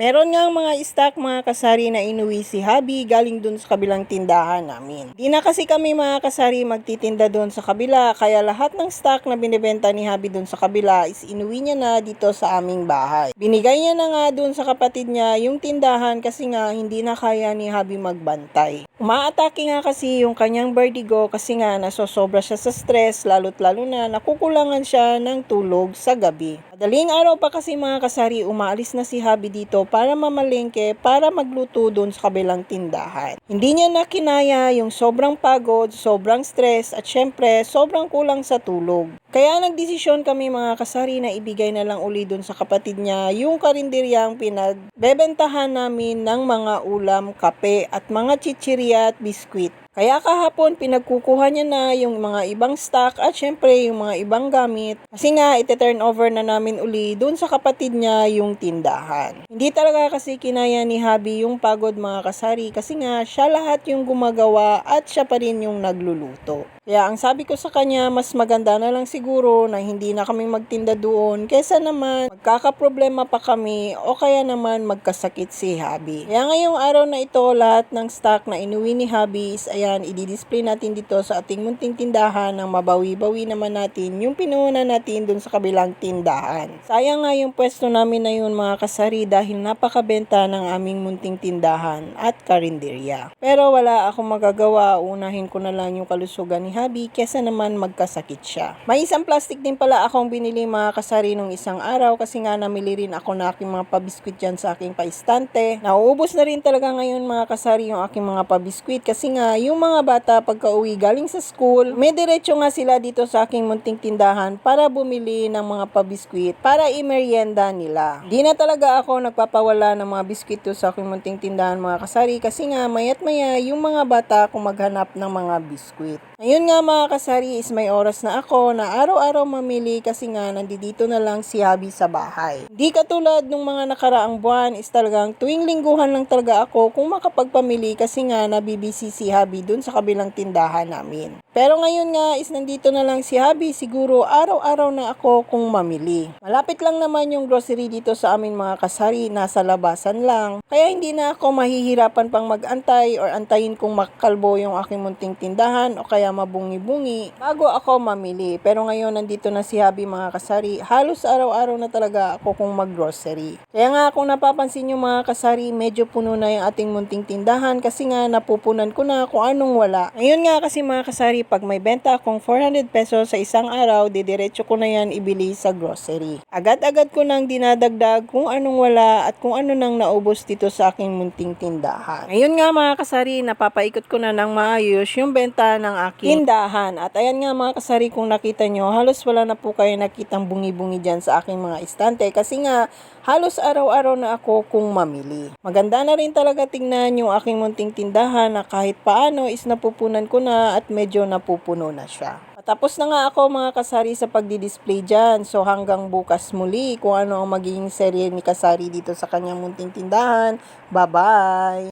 Meron nga mga stock mga kasari na inuwi si Habi galing dun sa kabilang tindahan namin. Di na kasi kami mga kasari magtitinda dun sa kabila kaya lahat ng stock na binibenta ni Habi dun sa kabila is inuwi niya na dito sa aming bahay. Binigay niya na nga dun sa kapatid niya yung tindahan kasi nga hindi na kaya ni Habi magbantay. Umaatake nga kasi yung kanyang vertigo kasi nga nasosobra siya sa stress lalo't lalo na nakukulangan siya ng tulog sa gabi. Madaling araw pa kasi mga kasari umaalis na si Habi dito para mamalengke para magluto doon sa kabilang tindahan. Hindi niya na kinaya yung sobrang pagod, sobrang stress at syempre sobrang kulang sa tulog. Kaya nagdesisyon kami mga kasari na ibigay na lang uli doon sa kapatid niya yung karinderyang pinagbebentahan namin ng mga ulam, kape at mga chichirya at biskwit. Kaya kahapon pinagkukuha niya na yung mga ibang stock at syempre yung mga ibang gamit. Kasi nga ite-turn over na namin uli doon sa kapatid niya yung tindahan. Hindi talaga kasi kinaya ni Habi yung pagod mga kasari kasi nga siya lahat yung gumagawa at siya pa rin yung nagluluto. Kaya ang sabi ko sa kanya, mas maganda na lang siguro na hindi na kami magtinda doon kesa naman magkakaproblema pa kami o kaya naman magkasakit si Habi. Kaya ngayong araw na ito, lahat ng stock na inuwi ni Habi is ayan, i-display natin dito sa ating munting tindahan ng mabawi-bawi naman natin yung pinuuna natin doon sa kabilang tindahan. Sayang nga yung pwesto namin na yun mga kasari dahil napakabenta ng aming munting tindahan at karinderya. Pero wala akong magagawa, unahin ko na lang yung kalusugan ni Habi kesa naman magkasakit siya. May isang plastic din pala akong binili mga kasari nung isang araw kasi nga namili rin ako na aking mga pabiskwit dyan sa aking paistante. Nauubos na rin talaga ngayon mga kasari yung aking mga pabiskwit kasi nga yung mga bata pagka uwi galing sa school, may diretso nga sila dito sa aking munting tindahan para bumili ng mga pabiskwit para imerienda nila. Di na talaga ako nagpapawala ng mga biskwit sa aking munting tindahan mga kasari kasi nga mayat maya yung mga bata kung maghanap ng mga biskwit. Ngayon nga mga kasari is may oras na ako na araw-araw mamili kasi nga nandito na lang si Habi sa bahay. Hindi katulad nung mga nakaraang buwan is talagang tuwing lingguhan lang talaga ako kung makapagpamili kasi nga nabibisi si Habi dun sa kabilang tindahan namin. Pero ngayon nga is nandito na lang si Habi siguro araw-araw na ako kung mamili. Malapit lang naman yung grocery dito sa amin mga kasari, nasa labasan lang. Kaya hindi na ako mahihirapan pang mag-antay or antayin kung makalbo yung aking munting tindahan o kaya mabungi-bungi bago ako mamili. Pero ngayon nandito na si Habi mga kasari, halos araw-araw na talaga ako kung mag-grocery. Kaya nga kung napapansin nyo mga kasari, medyo puno na yung ating munting tindahan kasi nga napupunan ko na kung anong wala. Ngayon nga kasi mga kasari, pag may benta akong 400 pesos sa isang araw, didiretso ko na yan ibili sa grocery. Agad-agad ko nang dinadagdag kung anong wala at kung ano nang naubos dito sa aking munting tindahan. Ngayon nga mga kasari, napapaikot ko na ng maayos yung benta ng aking tindahan. At ayan nga mga kasari, kung nakita nyo, halos wala na po kayo nakitang bungi-bungi dyan sa aking mga istante kasi nga halos araw-araw na ako kung mamili. Maganda na rin talaga tingnan yung aking munting tindahan na kahit paano is napupunan ko na at medyo napupuno na siya. Tapos na nga ako mga kasari sa pagdi-display dyan. So hanggang bukas muli kung ano ang magiging serye ni Kasari dito sa kanyang munting tindahan. Bye-bye!